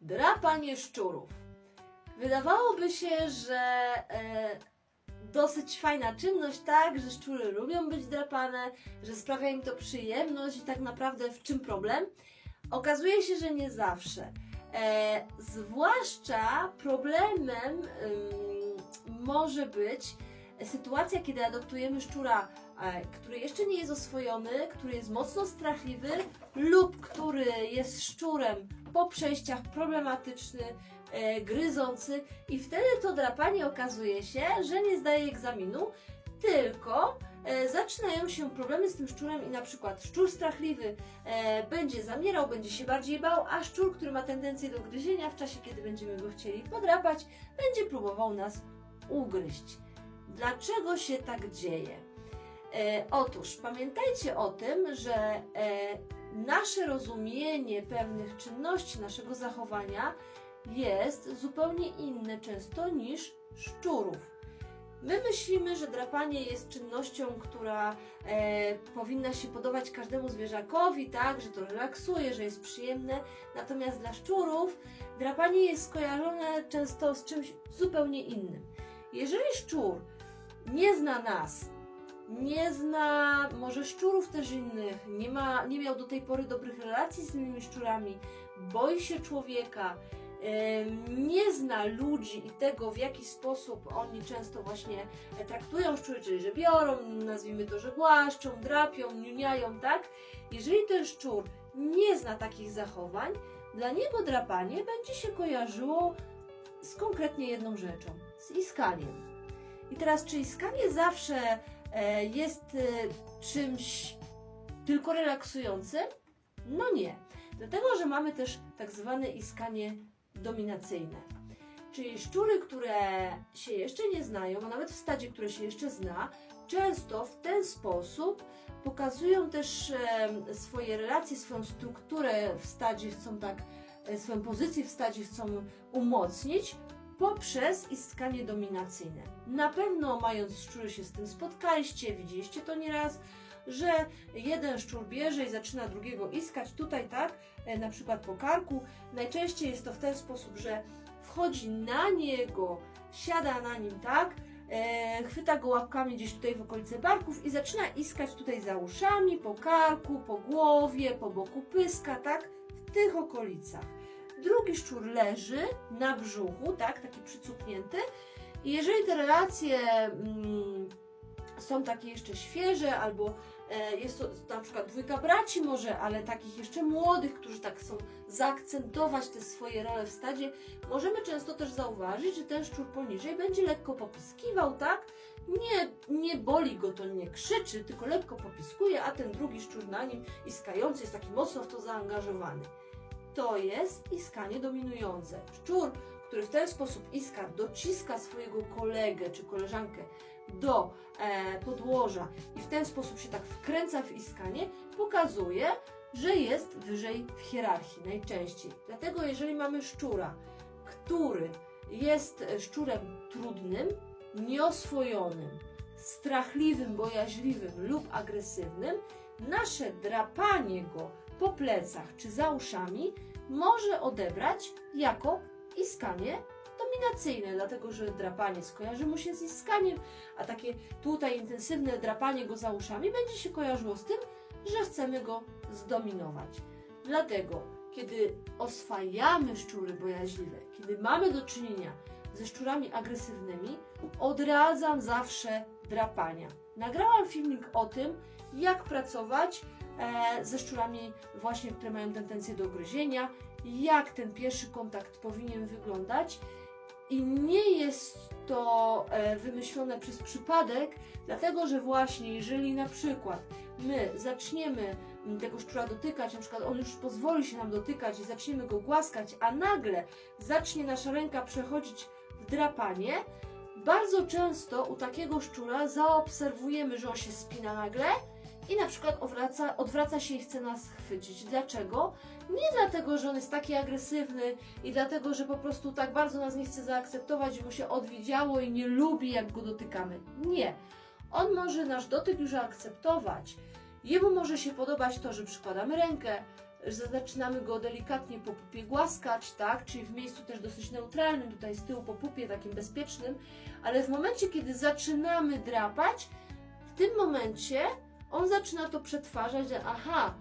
Drapanie szczurów. Wydawałoby się, że e, dosyć fajna czynność, tak, że szczury lubią być drapane, że sprawia im to przyjemność i tak naprawdę w czym problem? Okazuje się, że nie zawsze. E, zwłaszcza problemem może być sytuacja, kiedy adoptujemy szczura, e, który jeszcze nie jest oswojony, który jest mocno strachliwy lub który jest szczurem po przejściach problematyczny, e, gryzący i wtedy to drapanie okazuje się, że nie zdaje egzaminu, tylko e, zaczynają się problemy z tym szczurem i na przykład szczur strachliwy e, będzie zamierał, będzie się bardziej bał, a szczur, który ma tendencję do gryzienia w czasie, kiedy będziemy go chcieli podrapać, będzie próbował nas ugryźć. Dlaczego się tak dzieje? E, otóż pamiętajcie o tym, że e, nasze rozumienie pewnych czynności, naszego zachowania jest zupełnie inne często niż szczurów. My myślimy, że drapanie jest czynnością, która e, powinna się podobać każdemu zwierzakowi, tak, że to relaksuje, że jest przyjemne. Natomiast dla szczurów drapanie jest skojarzone często z czymś zupełnie innym. Jeżeli szczur nie zna nas, nie zna może szczurów też innych, nie, ma, nie miał do tej pory dobrych relacji z innymi szczurami, boi się człowieka, nie zna ludzi i tego, w jaki sposób oni często właśnie e, traktują szczury, czyli że biorą, nazwijmy to, że głaszczą, drapią, niuniają, tak? Jeżeli ten szczur nie zna takich zachowań, dla niego drapanie będzie się kojarzyło z konkretnie jedną rzeczą, z iskaniem. I teraz, czy iskanie zawsze jest e, czymś tylko relaksującym? No nie. Dlatego, że mamy też tak zwane iskanie dominacyjne. Czyli szczury, które się jeszcze nie znają, a nawet w stadzie, które się jeszcze zna, często w ten sposób pokazują też e, swoje relacje, swoją strukturę w stadzie, chcą tak, e, swoją pozycję w stadzie chcą umocnić poprzez iskanie dominacyjne. Na pewno mając szczury się z tym spotkaliście, widzieliście to nieraz, że jeden szczur bierze i zaczyna drugiego iskać tutaj, tak, e, na przykład po karku. Najczęściej jest to w ten sposób, że wchodzi na niego, siada na nim, tak, e, chwyta go łapkami gdzieś tutaj w okolice barków i zaczyna iskać tutaj za uszami, po karku, po głowie, po boku pyska, tak, w tych okolicach. Drugi szczur leży na brzuchu, tak, taki przycupnięty. I jeżeli te relacje mm, są takie jeszcze świeże, albo e, jest to na przykład dwójka braci może, ale takich jeszcze młodych, którzy tak chcą zaakcentować te swoje role w stadzie, możemy często też zauważyć, że ten szczur poniżej będzie lekko popiskiwał, tak? Nie, nie boli go to, nie krzyczy, tylko lekko popiskuje, a ten drugi szczur na nim iskający jest taki mocno w to zaangażowany to jest iskanie dominujące. Szczur, który w ten sposób iska, dociska swojego kolegę czy koleżankę do e, podłoża i w ten sposób się tak wkręca w iskanie, pokazuje, że jest wyżej w hierarchii najczęściej. Dlatego jeżeli mamy szczura, który jest szczurem trudnym, nieoswojonym, strachliwym, bojaźliwym lub agresywnym, nasze drapanie go po plecach czy za uszami może odebrać jako iskanie dominacyjne, dlatego że drapanie skojarzy mu się z iskaniem, a takie tutaj intensywne drapanie go za uszami będzie się kojarzyło z tym, że chcemy go zdominować. Dlatego, kiedy oswajamy szczury bojaźliwe, kiedy mamy do czynienia ze szczurami agresywnymi, odradzam zawsze drapania. Nagrałam filmik o tym, jak pracować ze szczurami właśnie, które mają tendencję do gryzienia, jak ten pierwszy kontakt powinien wyglądać. I nie jest to e, wymyślone przez przypadek, dlatego że właśnie jeżeli na przykład my zaczniemy m, tego szczura dotykać, na przykład on już pozwoli się nam dotykać i zaczniemy go głaskać, a nagle zacznie nasza ręka przechodzić w drapanie, bardzo często u takiego szczura zaobserwujemy, że on się spina nagle i na przykład odwraca, odwraca się i chce nas chwycić. Dlaczego? Nie dlatego, że on jest taki agresywny i dlatego, że po prostu tak bardzo nas nie chce zaakceptować, mu się odwidziało i nie lubi, jak go dotykamy. Nie. On może nasz dotyk już akceptować. Jemu może się podobać to, że przykładamy rękę, że zaczynamy go delikatnie po pupie głaskać, tak? Czyli w miejscu też dosyć neutralnym, tutaj z tyłu po pupie, takim bezpiecznym, ale w momencie, kiedy zaczynamy drapać, w tym momencie on zaczyna to przetwarzać, że aha,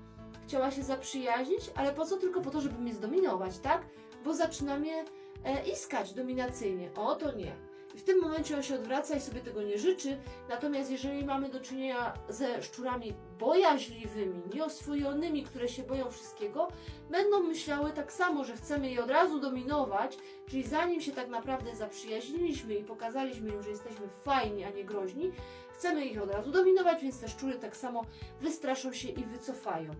chciała się zaprzyjaźnić, ale po co? Tylko po to, żeby mnie zdominować, tak? Bo zaczyna mnie e, iskać dominacyjnie. O, to nie. W tym momencie on się odwraca i sobie tego nie życzy. Natomiast jeżeli mamy do czynienia ze szczurami bojaźliwymi, nieoswojonymi, które się boją wszystkiego, będą myślały tak samo, że chcemy je od razu dominować, czyli zanim się tak naprawdę zaprzyjaźniliśmy i pokazaliśmy im, że jesteśmy fajni, a nie groźni, chcemy ich od razu dominować, więc te szczury tak samo wystraszą się i wycofają.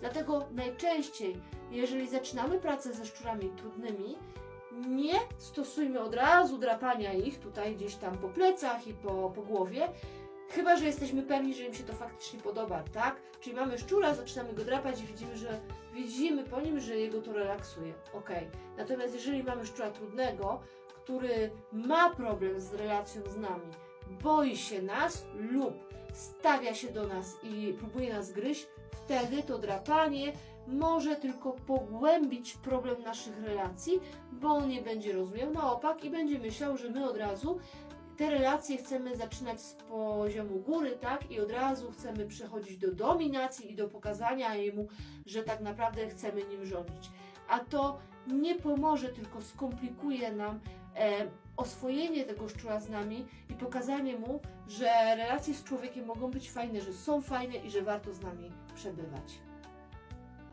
Dlatego najczęściej, jeżeli zaczynamy pracę ze szczurami trudnymi, nie stosujmy od razu drapania ich tutaj gdzieś tam po plecach i po, po głowie, chyba że jesteśmy pewni, że im się to faktycznie podoba, tak? Czyli mamy szczura, zaczynamy go drapać i widzimy, że widzimy po nim, że jego to relaksuje. Ok. Natomiast jeżeli mamy szczura trudnego, który ma problem z relacją z nami, boi się nas lub stawia się do nas i próbuje nas gryźć, wtedy to drapanie może tylko pogłębić problem naszych relacji, bo on nie będzie rozumiał na opak i będzie myślał, że my od razu te relacje chcemy zaczynać z poziomu góry, tak? I od razu chcemy przechodzić do dominacji i do pokazania jemu, że tak naprawdę chcemy nim rządzić. A to nie pomoże, tylko skomplikuje nam e, oswojenie tego szczura z nami i pokazanie mu, że relacje z człowiekiem mogą być fajne, że są fajne i że warto z nami przebywać.